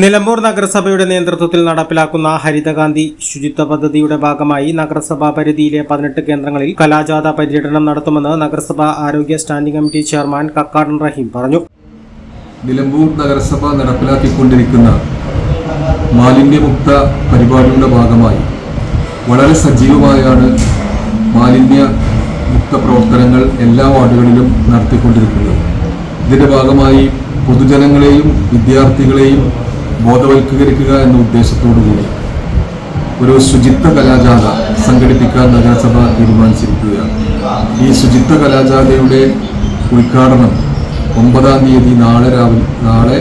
Nilambur നഗരസഭയുടെ നേതൃത്വത്തിൽ നടപ്പിലാക്കുന്ന ഹരിതഗാന്ധി ശുചിത്വ പദ്ധതിയുടെ ഭാഗമായി നഗരസഭാ പരിധിയിലെ പതിനെട്ട് കേന്ദ്രങ്ങളിൽ കലാജാഥ പര്യടനം നടത്തുമെന്ന് നഗരസഭാ ആരോഗ്യ standing committee chairman Kakkadan Raheem പറഞ്ഞു. നിലമ്പൂർ നഗരസഭ നടപ്പിലാക്കിക്കൊണ്ടിരിക്കുന്ന മാലിന്യമുക്ത പരിപാടിയുടെ ഭാഗമായി വളരെ സജീവമായാണ് മാലിന്യ മുക്ത പ്രവർത്തനങ്ങൾ എല്ലാ വാർഡുകളിലും നടത്തിക്കൊണ്ടിരിക്കുന്നത്. ഇതിന്റെ ഭാഗമായി പൊതുജനങ്ങളെയും വിദ്യാർത്ഥികളെയും ബോധവൽക്കരിക്കുക എന്ന ഉദ്ദേശത്തോടു കൂടി ഒരു ശുചിത്വ കലാജാഥ സംഘടിപ്പിക്കാൻ നഗരസഭ തീരുമാനിച്ചിരിക്കുകയാണ് ഈ ശുചിത്വ കലാജാഥയുടെ ഉദ്ഘാടനം ഒമ്പതാം തീയതി നാളെ രാവിലെ നാളെ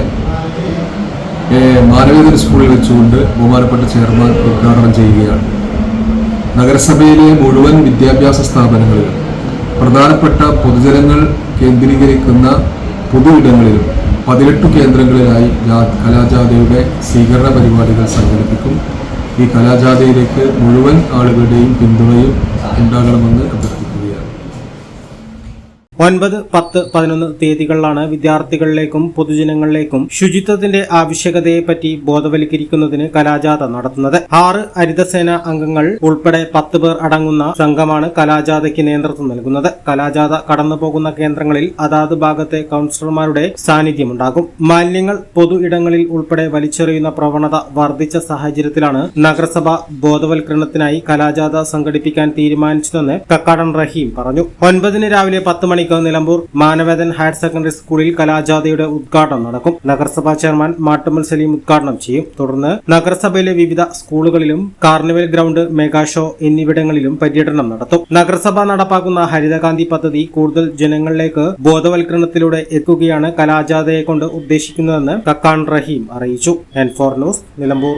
മാനവേദന സ്കൂളിൽ വെച്ചുകൊണ്ട് ബഹുമാനപ്പെട്ട ചെയർമാൻ ഉദ്ഘാടനം ചെയ്യുകയാണ്. നഗരസഭയിലെ മുഴുവൻ വിദ്യാഭ്യാസ സ്ഥാപനങ്ങളിലും പ്രധാനപ്പെട്ട പൊതുജനങ്ങൾ കേന്ദ്രീകരിക്കുന്ന പൊതു ഇടങ്ങളിലും പതിനെട്ട് കേന്ദ്രങ്ങളിലായി കലാജാഥയുടെ സ്വീകരണ പരിപാടികൾ സംഘടിപ്പിക്കും. ഈ കലാജാഥയിലേക്ക് മുഴുവൻ ആളുകളുടെയും പിന്തുണയും ഉണ്ടാകണമെന്ന് അഭ്യർത്ഥിക്കുകയാണ് ഒൻപത് പത്ത് പതിനൊന്ന് തീയതികളിലാണ് വിദ്യാർത്ഥികളിലേക്കും പൊതുജനങ്ങളിലേക്കും ശുചിത്വത്തിന്റെ ആവശ്യകതയെപ്പറ്റി ബോധവൽക്കരിക്കുന്നതിന് കലാജാഥ നടത്തുന്നത്. ആറ് ഹരിതസേന അംഗങ്ങൾ ഉൾപ്പെടെ പത്ത് പേർ അടങ്ങുന്ന സംഘമാണ് കലാജാഥയ്ക്ക് നേതൃത്വം നൽകുന്നത്. കലാജാഥ കടന്നുപോകുന്ന കേന്ദ്രങ്ങളിൽ അതാത് ഭാഗത്തെ കൌൺസിലർമാരുടെ സാന്നിധ്യമുണ്ടാകും. മാലിന്യങ്ങൾ പൊതു ഇടങ്ങളിൽ ഉൾപ്പെടെ വലിച്ചെറിയുന്ന പ്രവണത വർദ്ധിച്ച സാഹചര്യത്തിലാണ് നഗരസഭ ബോധവൽക്കരണത്തിനായി കലാജാഥ സംഘടിപ്പിക്കാൻ തീരുമാനിച്ചതെന്ന് കക്കാടൻ റഹീം പറഞ്ഞു. ഒൻപതിന് രാവിലെ പത്ത് മണിക്ക് നിലമ്പൂർ മാനവേദൻ ഹയർ സെക്കൻഡറി സ്കൂളിൽ കലാജാഥയുടെ ഉദ്ഘാടനം നടക്കും. നഗരസഭാ ചെയർമാൻ മാട്ടുമ്മൽ സലീം ഉദ്ഘാടനം ചെയ്യും. തുടർന്ന് നഗരസഭയിലെ വിവിധ സ്കൂളുകളിലും കാർണിവൽ ഗ്രൗണ്ട് മെഗാ ഷോ എന്നിവിടങ്ങളിലും പര്യടനം നടത്തും. നഗരസഭ നടപ്പാക്കുന്ന ഹരിതകാന്തി പദ്ധതി കൂടുതൽ ജനങ്ങളിലേക്ക് ബോധവൽക്കരണത്തിലൂടെ എത്തുകയാണ് കലാജാഥയെ കൊണ്ട് ഉദ്ദേശിക്കുന്നതെന്ന് കക്കാൻ റഹീം അറിയിച്ചു. N four news Nilambur.